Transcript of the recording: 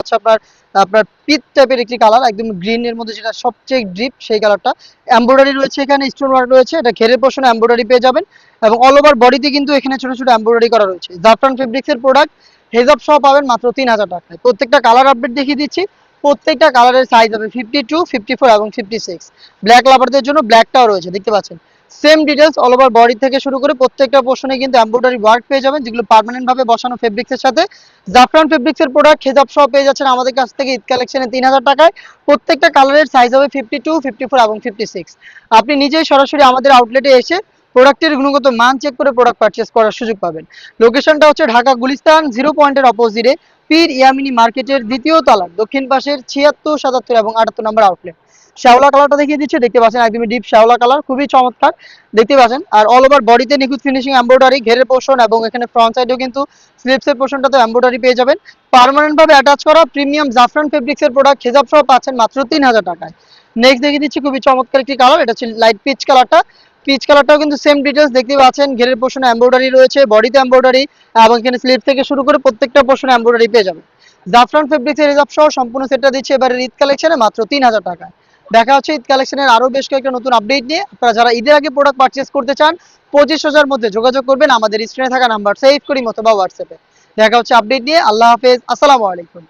হচ্ছে আপনার আপনার পিট টাইপের একটি কালার একদম গ্রিন এর মধ্যে যেটা সবচেয়ে সেই কালারটা রয়েছে এখানে স্টোন ওয়ার্ক রয়েছে, এটা পোর্শনে পেয়ে যাবেন। এবং অল ওভার বডিতে কিন্তু এখানে ছোট ছোট এমব্রয়ডারি করা রয়েছে। জাফরান ফেব্রিক্স এর প্রোডাক্ট হেজাব সহ পাবেন মাত্র তিন হাজার টাকায়। প্রত্যেকটা কালার আপডেট দেখিয়ে দিচ্ছি। প্রত্যেকটা কালারের সাইজ হবে ফিফটি টু ফিফটি ফোর এবং ফিফটি সিক্স ব্ল্যাক লাভারদের জন্য ব্ল্যাকটাও রয়েছে, দেখতে পাচ্ছেন। Same details all over body থেকে শুরু করে প্রত্যেকটা পোর্শনে কিন্তু এমব্রয়ডারি ওয়ার্ক পেয়ে যাবেন, যেগুলো পার্মানেন্ট ভাবে বসানো ফেব্রিক্স এর সাথে। জাফরান ফেব্রিক্স এর প্রোডাক্ট খেজাব সহ পেয়ে যাচ্ছেন আমাদের কাছ থেকে ঈদ কালেকশনে তিন হাজার টাকায়। প্রত্যেকটা কালারের সাইজ হবে ফিফটি টু ফিফটি ফোর এবং ফিফটি সিক্স আপনি নিজেই সরাসরি আমাদের আউটলেটে এসে প্রোডাক্টের গুণগত মান চেক করে প্রোডাক্ট পারচেস করার সুযোগ পাবেন। লোকেশনটা হচ্ছে ঢাকা গুলিস্তান জিরো পয়েন্টের অপোজিটে পীর ইয়ামিনী মার্কেটের দ্বিতীয় তলার দক্ষিণ পাশের ছিয়াত্তর, সাতাত্তর এবং আটাত্তর নম্বর আউটলেট শ্যাওলা কালারটা দেখিয়ে দিচ্ছে, দেখতে পাচ্ছেন একদমই ডিপ শ্যাওলা কালার খুবই চমৎকার, দেখতে পাচ্ছেন। আর অল ওভার বডিতে নিখুঁত ফিনিশিং এমব্রয়ডারি ঘেরের পোর্শন এবং এখানে ফ্রন্ট সাইডেও কিন্তু স্লিপসের পোর্শনটাতে এমব্রয়ডারি পেয়ে যাবেন। পার্মানেন্ট ভাবে অ্যাটাচ করা প্রিমিয়াম জাফরান ফেব্রিক্স এর প্রোডাক্ট খেজাব সহ পাচ্ছেন মাত্র তিন হাজার টাকায়। নেক্সট দেখিয়ে দিচ্ছি খুবই চমৎকার একটি কালার এটা হচ্ছে লাইট পিচ কালারটা পিচ কালারটাও কিন্তু সেম ডিটেলস দেখতে পাচ্ছেন, ঘেরের পোর্শনে এমব্রয়ডারি রয়েছে বডিতে এমব্রয়ডারি এবং এখানে স্লিপ থেকে শুরু করে প্রত্যেকটা পোর্শনে এমব্রয়ডারি পেয়ে যাবেন। জাফরান ফেব্রিক্স এর রিজার্ভ সহ সম্পূর্ণ সেটটা দিচ্ছে এবারে ঈদ কালেকশনে মাত্র তিন হাজার টাকায়। দেখা হচ্ছে ঈদ কালেকশনের আরও বেশ কয়েকটা নতুন আপডেট নিয়ে। আপনারা যারা ঈদের আগে প্রোডাক্ট পারচেস করতে চান, পঁচিশ হাজার মধ্যে যোগাযোগ করবেন আমাদের স্ক্রিনে থাকা নাম্বার সেভ করি অথবা হোয়াটসঅ্যাপে দেখা হচ্ছে আপডেট নিয়ে। আল্লাহ হাফেজ। আসসালামু আলাইকুম।